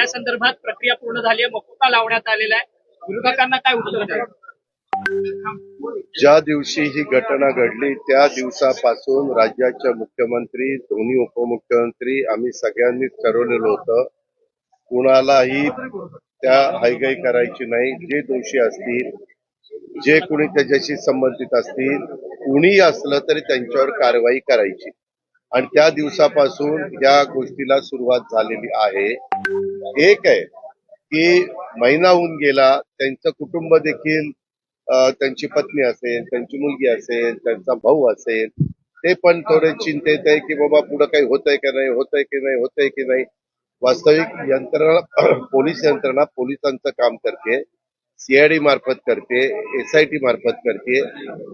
त्या संदर्भात प्रक्रिया पूर्ण झाली आहे मकोका लावण्यात आलेला आहे. विरोधकांना काय उत्तर ज्या दिवशी ही घटना घडली त्या दिवसापासून राज्याच्या मुख्यमंत्री दोन्ही उपमुख्यमंत्री आम्ही सगळ्यांनीच ठरवलेलं होतं कुणालाही त्या हायगाई करायची नाही. जे दोषी असतील जे कोणी त्याच्याशी संबंधित असतील कुणी असलं तरी त्यांच्यावर कारवाई करायची. आणि त्या दिवसापासून या गोष्टीला सुरुवात झालेली आहे. एक आहे की महिना होऊन गेला त्यांचं कुटुंब देखील त्यांची पत्नी असेल त्यांची मुलगी असेल त्यांचा भाऊ असेल ते पण थोडे चिंतेत आहे की बाबा पुढे काही होतंय की नाही होतंय की नाही होतंय की नाही. वास्तविक यंत्रणा पोलीस यंत्रणा पोलिसांचं काम करते सीआयडी मार्फत करते एसआयटी मार्फत करते.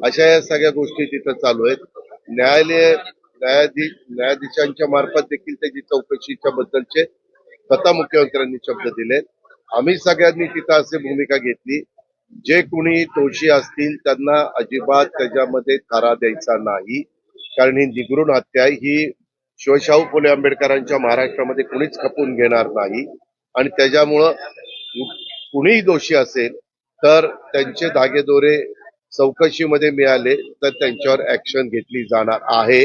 अशा या सगळ्या गोष्टी तिथं चालू आहेत. न्यायालय न्यायाधीश न्यायाधीशांच्या मार्फत देखील त्याची चौकशीच्या बद्दलचे स्वतः मुख्यमंत्र्यांनी शब्द दिले आम्ही सगळ्यांनी तिथं असे भूमिका घेतली. जे कुणी दोषी असतील त्यांना अजिबात त्याच्यामध्ये थारा द्यायचा नाही. कारण ही निगरून हत्या ही शिवशाहू फुले आंबेडकरांच्या महाराष्ट्रामध्ये कुणीच खपून घेणार नाही. आणि त्याच्यामुळं कुणीही दोषी असेल तर त्यांचे धागेदोरे चौकशीमध्ये मिळाले तर त्यांच्यावर ऍक्शन घेतली जाणार आहे.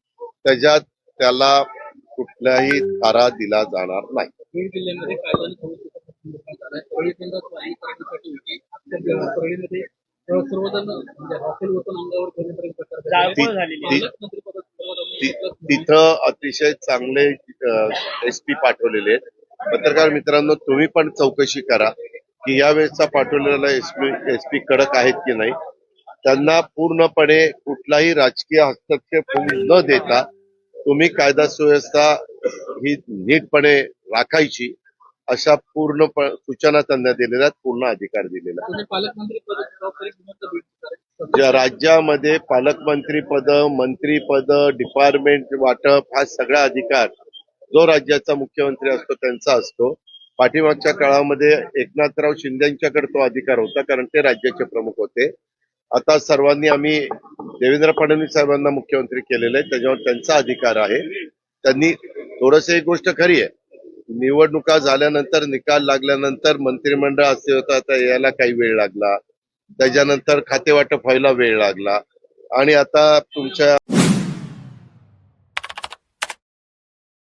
त्याच्यात त्याला कुठलाही थारा दिला जाणार नाही. बीड जिल्ह्यामध्ये कायदा परळीमध्ये सर्वजण म्हणजे वतन अंगावर घेण्यापर्यंत प्रकार झालेली तिथं अतिशय चांगले एस पी पाठवलेले आहेत. पत्रकार मित्रांनो तुम्ही पण चौकशी करा की या वेळेसचा पाठवलेला एसपी एसपी कडक आहेत की नाही. त्यांना पूर्णपणे कुठलाही राजकीय हस्तक्षेप होऊ न देता तुम्ही कायदा सुव्यवस्था ही नीटपणे राखायची अशा पूर्ण सूचना त्यांना दिलेल्या पूर्ण अधिकार दिलेला राज्यामध्ये पालकमंत्री पद मंत्री पद डिपार्टमेंट वाटप हा सगळा अधिकार जो राज्याचा मुख्यमंत्री असतो त्यांचा असतो. पाठीमागच्या काळामध्ये एकनाथराव शिंदेच्याकडे तो अधिकार होता कारण ते राज्याचे प्रमुख होते. आता सर्वांनी आम्ही देवेंद्र फडणवीस साहेबांना मुख्यमंत्री केलेले आहे त्याच्यावर त्यांचा अधिकार आहे. त्यांनी थोडस एक गोष्ट खरी आहे. निवडणुका झाल्यानंतर निकाल लागल्यानंतर मंत्रिमंडळ असे होतं आता यायला काही वेळ लागला. त्याच्यानंतर खातेवाटप व्हायला वेळ लागला. आणि आता तुमच्या